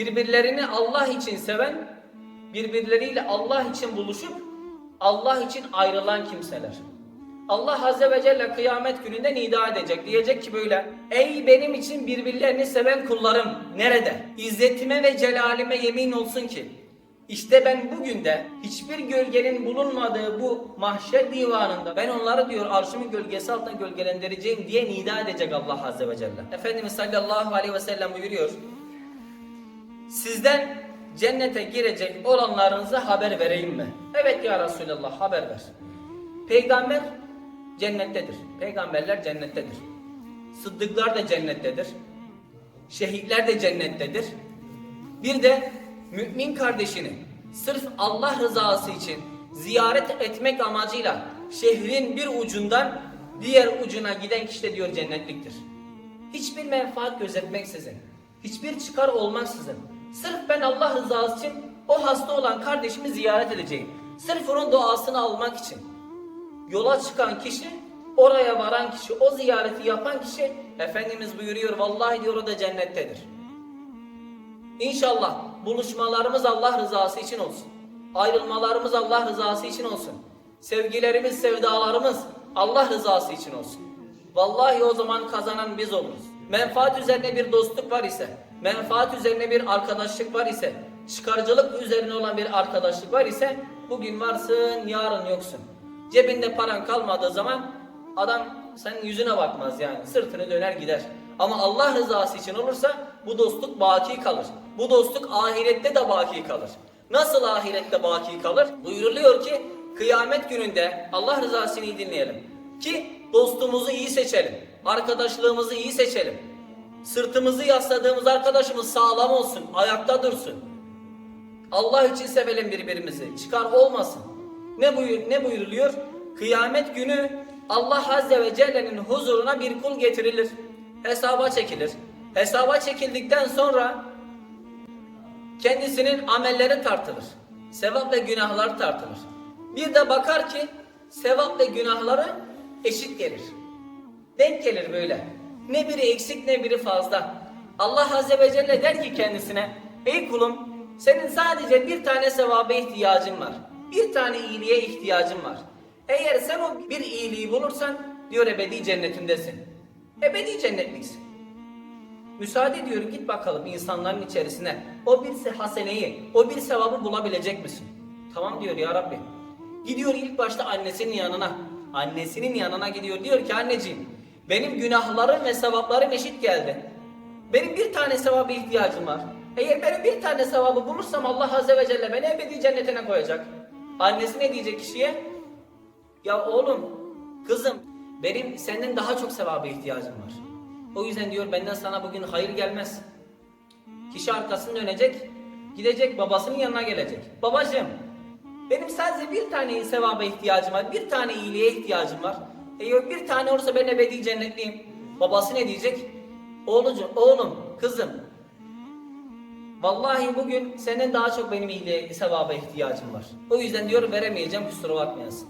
birbirlerini Allah için seven, birbirleriyle Allah için buluşup Allah için ayrılan kimseler. Allah Azze ve Celle kıyamet gününde nida edecek. Diyecek ki böyle. Ey benim için birbirlerini seven kullarım. Nerede? İzzetime ve celalime yemin olsun ki. İşte ben bugün de hiçbir gölgenin bulunmadığı bu mahşer divanında ben onları diyor arşımın gölgesi altında gölgelendireceğim diye nida edecek Allah Azze ve Celle. Efendimiz sallallahu aleyhi ve sellem buyuruyor. Sizden cennete girecek olanlarınıza haber vereyim mi? Evet ya Resulallah haber ver. Peygamber cennettedir. Peygamberler cennettedir. Sıddıklar da cennettedir. Şehitler de cennettedir. Bir de mümin kardeşini sırf Allah rızası için ziyaret etmek amacıyla şehrin bir ucundan diğer ucuna giden kişi de diyor cennetliktir. Hiçbir menfaat gözetmeksizin, hiçbir çıkar olmaksızın, sırf ben Allah rızası için o hasta olan kardeşimi ziyaret edeceğim. Sırf onun duasını almak için. Yola çıkan kişi, oraya varan kişi, o ziyareti yapan kişi Efendimiz buyuruyor vallahi diyor o da cennettedir. İnşallah buluşmalarımız Allah rızası için olsun. Ayrılmalarımız Allah rızası için olsun. Sevgilerimiz, sevdalarımız Allah rızası için olsun. Vallahi o zaman kazanan biz oluruz. Menfaat üzerine bir dostluk var ise, menfaat üzerine bir arkadaşlık var ise, çıkarcılık üzerine olan bir arkadaşlık var ise bugün varsın, yarın yoksun. Cebinde paran kalmadığı zaman adam senin yüzüne bakmaz yani. Sırtını döner gider. Ama Allah rızası için olursa bu dostluk baki kalır. Bu dostluk ahirette de baki kalır. Nasıl ahirette baki kalır? Buyuruluyor ki kıyamet gününde Allah rızasını iyi dinleyelim. Ki dostumuzu iyi seçelim. Arkadaşlığımızı iyi seçelim. Sırtımızı yasladığımız arkadaşımız sağlam olsun, ayakta dursun. Allah için sevelim birbirimizi. Çıkar olmasın. Ne buyur ne buyuruluyor? Kıyamet günü Allah Azze ve Celle'nin huzuruna bir kul getirilir. Hesaba çekilir. Hesaba çekildikten sonra kendisinin amelleri tartılır. Sevap ve günahları tartılır. Bir de bakar ki sevap ve günahları eşit gelir. Denk gelir böyle. Ne biri eksik ne biri fazla. Allah Azze ve Celle der ki kendisine Ey kulum senin sadece bir tane sevaba ihtiyacın var. Bir tane iyiliğe ihtiyacın var. Eğer sen o bir iyiliği bulursan diyor ebedi cennetindesin. Ebedi cennetliksin. Müsaade ediyorum git bakalım insanların içerisine. O bir haseneyi, o bir sevabı bulabilecek misin? Tamam diyor ya Rabbi. Gidiyor ilk başta annesinin yanına. Annesinin yanına gidiyor. Diyor ki anneciğim benim günahlarım ve sevaplarım eşit geldi. Benim bir tane sevaba ihtiyacım var. Eğer benim bir tane sevabı bulursam Allah Azze ve Celle beni ebedi cennetine koyacak. Annesi ne diyecek kişiye? Ya oğlum, kızım benim senden daha çok sevaba ihtiyacım var. O yüzden diyor benden sana bugün hayır gelmez. Kişi arkasını dönecek, gidecek babasının yanına gelecek. Babacığım, benim sadece bir tane sevaba ihtiyacım var, bir tane iyiliğe ihtiyacım var. Eğer bir tane olursa ben ebedi cennetliyim. Babası ne diyecek? Oğlucuğum, oğlum, kızım. Vallahi bugün senden daha çok benim iyiliğe, sevaba ihtiyacım var. O yüzden diyor veremeyeceğim kusura bakmayasın.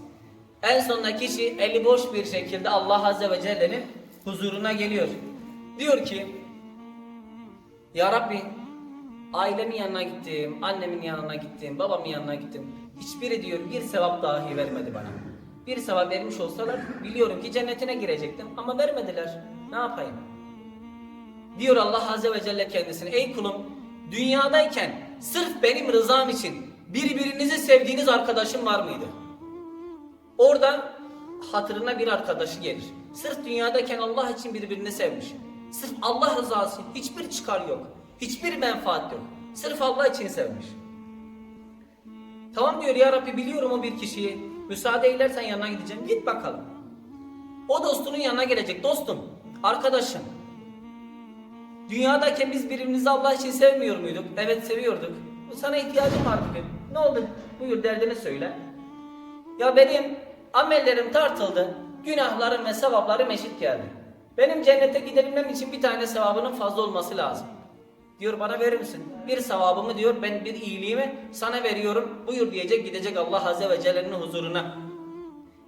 En sonunda kişi eli boş bir şekilde Allah Azze ve Celle'nin huzuruna geliyor. Diyor ki Ya Rabbi ailemin yanına gittim, annemin yanına gittim, babamın yanına gittim. Hiçbiri diyor bir sevap dahi vermedi bana. Bir sevap vermiş olsalar biliyorum ki cennetine girecektim ama vermediler. Ne yapayım? Diyor Allah Azze ve Celle kendisine ey kulum dünyadayken sırf benim rızam için birbirinizi sevdiğiniz arkadaşın var mıydı? Orada hatırına bir arkadaşı gelir. Sırf dünyadayken Allah için birbirini sevmiş. Sırf Allah rızası hiçbir çıkar yok. Hiçbir menfaat yok. Sırf Allah için sevmiş. Tamam diyor ya Rabbi biliyorum o bir kişiyi. Müsaade edersen yanına gideceğim. Git bakalım. O dostunun yanına gelecek. Dostum, arkadaşım. Dünyadayken biz birbirimizi Allah için sevmiyor muyduk? Evet seviyorduk. Sana ihtiyacım var bugün. Ne oldu? Buyur derdini söyle. Ya benim amellerim tartıldı. Günahlarım ve sevaplarım eşit geldi. Benim cennete gidebilmem için bir tane sevabının fazla olması lazım. Diyor bana verir misin? Bir sevabımı diyor ben bir iyiliğimi sana veriyorum. Buyur diyecek gidecek Allah Azze ve Celle'nin huzuruna.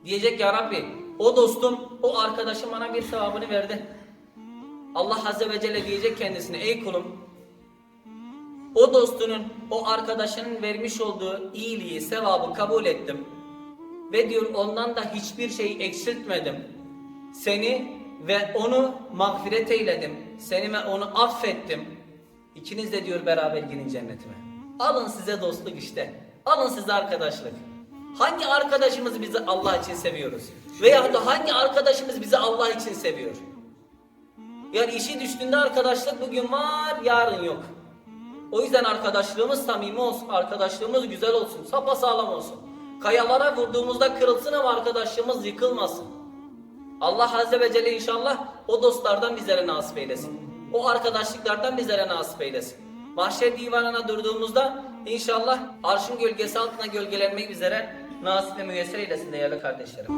Diyecek ya Rabbi o dostum o arkadaşım bana bir sevabını verdi. Allah Azze ve Celle diyecek kendisine ey kulum O dostunun, o arkadaşının vermiş olduğu iyiliği, sevabı kabul ettim. Ve diyor ondan da hiçbir şey eksiltmedim. Seni ve onu mağfiret eyledim. Seni ve onu affettim. İkiniz de diyor beraber girin cennetime. Alın size dostluk işte. Alın size arkadaşlık. Hangi arkadaşımız bizi Allah için seviyoruz? Veya da hangi arkadaşımız bizi Allah için seviyor? Yani işi düştüğünde arkadaşlık bugün var, yarın yok. O yüzden arkadaşlığımız samimi olsun, arkadaşlığımız güzel olsun, sapasağlam olsun. Kayalara vurduğumuzda kırılsın ama arkadaşlığımız yıkılmasın. Allah Azze ve Celle inşallah o dostlardan bizlere nasip eylesin o arkadaşlıklardan bizlere nasip eylesin. Mahşer divanına durduğumuzda inşallah arşın gölgesi altına gölgelenmek bizlere nasip ve müyesser eylesin değerli kardeşlerim.